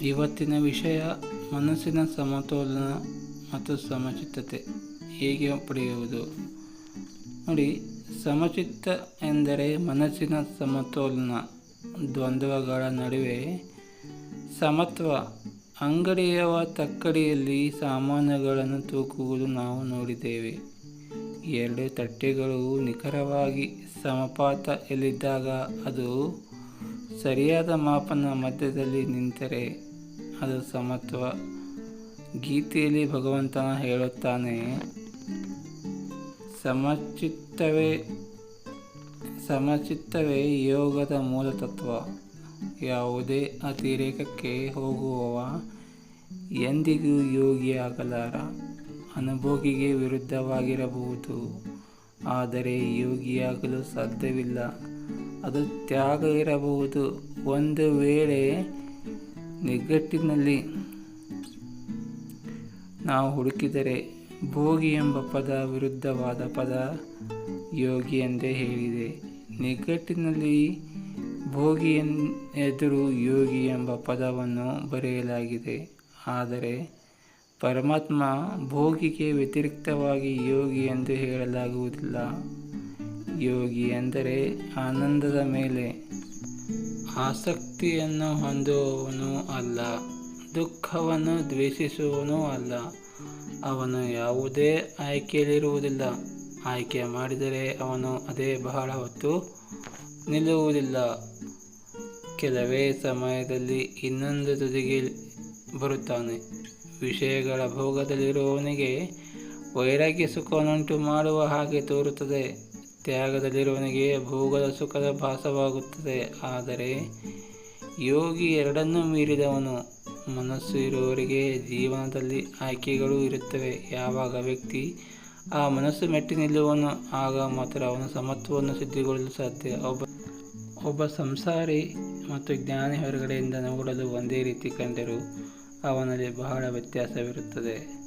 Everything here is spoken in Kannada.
ಇವತ್ತಿನ ವಿಷಯ ಮನಸ್ಸಿನ ಸಮತೋಲನ ಮತ್ತು ಸಮಚಿತ್ತತೆ ಹೇಗೆ ಪಡೆಯುವುದು? ನೋಡಿ, ಸಮಚಿತ್ತ ಎಂದರೆ ಮನಸ್ಸಿನ ಸಮತೋಲನ, ದ್ವಂದ್ವಗಳ ನಡುವೆ ಸಮತ್ವ ಅಂಗಡಿಯ ತಕ್ಕಡಿಯಲ್ಲಿ ಸಾಮಾನುಗಳನ್ನು ತೂಕುವುದು ನಾವು ನೋಡಿದ್ದೇವೆ. ಎರಡು ತಟ್ಟೆಗಳು ನಿಖರವಾಗಿ ಸಮಪಾತ ಎಲ್ಲಿದ್ದಾಗ ಅದು ಸರಿಯಾದ ಮಾಪನ ಮಧ್ಯದಲ್ಲಿ ನಿಂತರೆ ಅದು ಸಮತ್ವ. ಗೀತೆಯಲ್ಲಿ ಭಗವಂತನ ಹೇಳುತ್ತಾನೆ, ಸಮಚಿತ್ತವೇ ಸಮಚಿತ್ತವೇ ಯೋಗದ ಮೂಲ ತತ್ವ ಯಾವುದೇ ಅತಿರೇಕಕ್ಕೆ ಹೋಗುವವ ಎಂದಿಗೂ ಯೋಗಿಯಾಗಲಾರ. ಅನುಭೋಗಿಗೆ ವಿರುದ್ಧವಾಗಿರಬಹುದು, ಆದರೆ ಯೋಗಿಯಾಗಲು ಸಾಧ್ಯವಿಲ್ಲ. ಅದು ತ್ಯಾಗ ಇರಬಹುದು. ಒಂದು ವೇಳೆ ನಿಘಟ್ಟಿನಲ್ಲಿ ನಾವು ಹುಡುಕಿದರೆ ಭೋಗಿ ಎಂಬ ಪದ ವಿರುದ್ಧವಾದ ಪದ ಯೋಗಿ ಎಂದೇ ಹೇಳಿದೆ. ನಿಘಟ್ಟಿನಲ್ಲಿ ಭೋಗಿ ಎದುರು ಯೋಗಿ ಎಂಬ ಪದವನ್ನು ಬರೆಯಲಾಗಿದೆ. ಆದರೆ ಪರಮಾತ್ಮ ಭೋಗಿಗೆ ವ್ಯತಿರಿಕ್ತವಾಗಿ ಯೋಗಿ ಎಂದು ಹೇಳಲಾಗುವುದಿಲ್ಲ. ಯೋಗಿ ಎಂದರೆ ಆನಂದದ ಮೇಲೆ ಆಸಕ್ತಿಯನ್ನು ಹೊಂದುವವನು ಅಲ್ಲ, ದುಃಖವನ್ನು ದ್ವೇಷಿಸುವವನೂ ಅಲ್ಲ. ಅವನು ಯಾವುದೇ ಆಯ್ಕೆಯಲ್ಲಿರುವುದಿಲ್ಲ. ಆಯ್ಕೆ ಮಾಡಿದರೆ ಅವನು ಅದೇ ಬಹಳ ಹೊತ್ತು ನಿಲ್ಲುವುದಿಲ್ಲ. ಕೆಲವೇ ಸಮಯದಲ್ಲಿ ಇನ್ನೊಂದು ತುದಿಗೆ ಬರುತ್ತಾನೆ. ವಿಷಯಗಳ ಭೋಗದಲ್ಲಿರುವವನಿಗೆ ವೈರಾಗ್ಯ ಸುಖವನ್ನುಂಟು ಮಾಡುವ ಹಾಗೆ ತೋರುತ್ತದೆ. ತ್ಯಾಗದಲ್ಲಿರುವವನಿಗೆ ಭೋಗದ ಸುಖದ ಭಾಸವಾಗುತ್ತದೆ. ಆದರೆ ಯೋಗಿ ಎರಡನ್ನೂ ಮೀರಿದವನು, ಮನಸ್ಸು ಇರುವವರಿಗೆ ಜೀವನದಲ್ಲಿ ಆಯ್ಕೆಗಳು ಇರುತ್ತವೆ. ಯಾವಾಗ ವ್ಯಕ್ತಿ ಆ ಮನಸ್ಸು ಮೆಟ್ಟಿ ನಿಲ್ಲುವನು, ಆಗ ಮಾತ್ರ ಅವನ ಸಮತ್ವವನ್ನು ಸಿದ್ಧಿಗೊಳ್ಳಲು ಸಾಧ್ಯ. ಒಬ್ಬ ಒಬ್ಬ ಸಂಸಾರಿ ಮತ್ತು ಜ್ಞಾನಿ ಹೊರಗಡೆಯಿಂದ ನೋಡಲು ಒಂದೇ ರೀತಿ ಕಂಡರೂ ಅವನಲ್ಲಿ ಬಹಳ ವ್ಯತ್ಯಾಸವಿರುತ್ತದೆ.